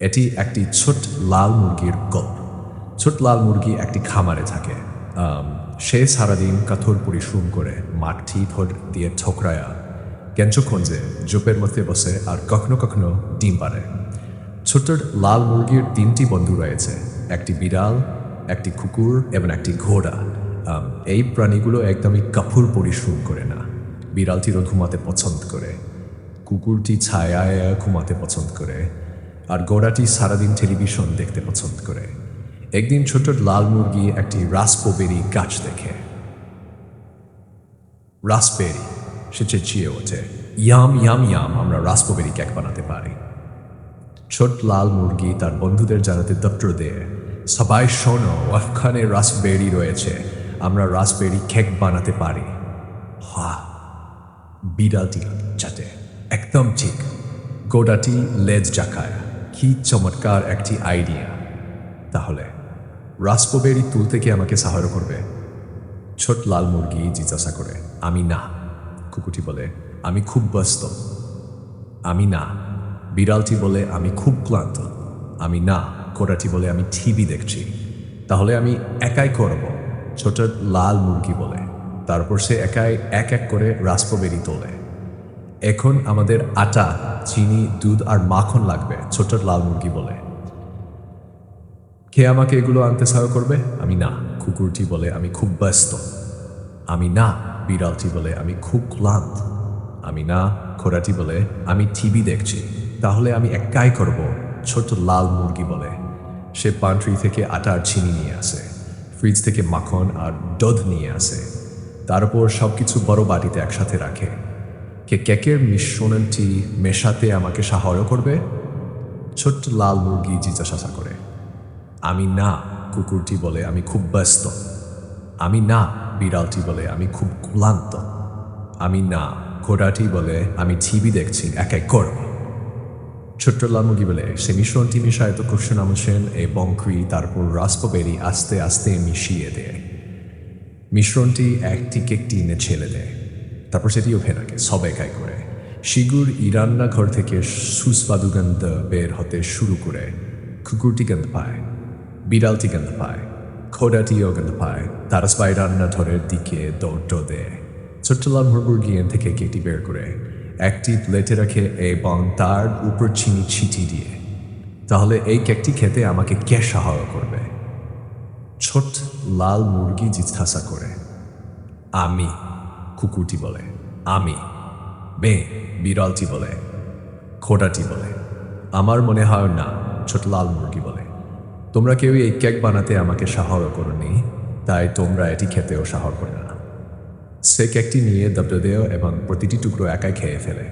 এটি একটি ছোট লাল মুরগির গল্প। ছোট লাল মুরগি একটি খামারে থাকে। সে সারাদিন কাথর পরিশ্রম করে মাঠটি ভর দিয়ে ঠোকরায়া। কেঞ্চ খঞ্জে জোপের মধ্যে বসে আর কখনো কখনো ডিম পারে ছোট্ট লাল মুরগির তিনটি বন্ধু রয়েছে। একটি বিড়াল, একটি কুকুর এবং একটি ঘোড়া। এই প্রাণীগুলো একদমই কাপুর পরিশ্রম করে না। বিড়ালটিরও ঘুমাতে পছন্দ করে। কুকুরটি ছায়ায় ঘুমাতে পছন্দ করে। আর ঘোড়াটি সারাদিন টেলিভিশন দেখতে পছন্দ করে। একদিন ছোট লাল মুরগি একটি রাসপোবেরি গাছ দেখে। রাসবেরি সে চেঁচিয়ে ওঠে। ইয়াম ইয়াম ইয়াম, আমরা রাসপোবেরি কেক বানাতে পারি। ছোট লাল মুরগি তার বন্ধুদের জানাতে দপ্তর দেয়, সবাই শোনো, ওখানে রাসবেরি রয়েছে, আমরা রাসবেরি কেক বানাতে পারি। হা, বিড়ালটি চাটে। একদম ঠিক। গোডাটি লেজ জাকায়। কি চমৎকার একটি আইডিয়া তাহলে, রাসপোবেরি তুলতে কি আমাকে সাহায্য করবে। ছোট লাল মুরগি জিজ্ঞাসা করে, আমি না। কুকুটি বলে, আমি খুব ব্যস্ত। আমি না। বিড়ালটি বলে, আমি খুব ক্লান্ত। আমি না। কোটাটি বলে, আমি টিভি দেখছি। তাহলে আমি একাই করব। ছোট লাল মুরগি বলে, তারপর সে একাই এক এক করে রাসপোবেরি তোলে। এখন আমাদের আটা, চিনি, দুধ আর মাখন লাগবে ছোট লাল মুরগি বলে। কে আমাকে এগুলো আনতে সাহায্য করবে? আমি না, কুকুরটি বলে আমি খুব ব্যস্ত। আমি না, বিড়ালটি বলে আমি খুব ক্লান্ত। আমি না, ঘোড়াটি বলে আমি টিভি দেখছি। তাহলে আমি একাই করব ছোট লাল মুরগি বলে। সে পান্ট্রি থেকে আটা আর চিনি নিয়ে আসে ফ্রিজ থেকে মাখন আর দুধ নিয়ে আসে। তারপর সব কিছু বড় বাটিতে একসাথে রাখে। কে কেকের মিশ্রণটি মেশাতে আমাকে সাহায্য করবে? ছোট্ট লাল মুরগি জিজ্ঞাসা করে। আমি না, কুকুরটি বলে আমি খুব ব্যস্ত। আমি না, বিড়ালটি বলে আমি খুব ক্লান্ত। আমি না, ঘোড়াটি বলে আমি টিভি দেখছি এক এক করব ছোট্ট লাল মুরগি বলে, সে মিশ্রণটি মিশায় তো কুশন আমসেন এবং ক্রি তারপর রাস্পবেরি আস্তে আস্তে মিশিয়ে দেয় মিশ্রণটি একটি কেকটি এনে ছেলে দেয়। তারপর সেটি ওভে রাখে সব একাই করে। শিগুর ইরান্না ঘর থেকে সুস্বাদু গন্ধ বের হতে শুরু করে কুকুরটি গন্ধ পায়, বিড়ালটি গন্ধ পায় খোড়াটিও গন্ধ পায়, তারা স্পাই রান্নাঘরের দিকে দৌড় দেয় ছোট্ট লাল মুরগির থেকে কেকটি বের করে, একটি প্লেটে রাখে এবং তার উপর চিনি ছিটি দিয়ে। তাহলে এই কেকটি খেতে আমাকে কে সহায় করবে? ছোট লাল মুরগি জিজ্ঞাসা করে, আমি। কুকুরটি বলে, আমি বে বিড়ালটি বলে খোটাটি বলে। আমার মনে হয় না, ছোট লাল মুরগি বলে। তোমরা কেউ এই কেক বানাতে আমাকে সাহরও করনি, তাই তোমরা এটি খেতেও সাহর করে না। সে কেকটি নিয়ে দবদে এবং প্রতিটি টুকরো একাই খেয়ে ফেলে।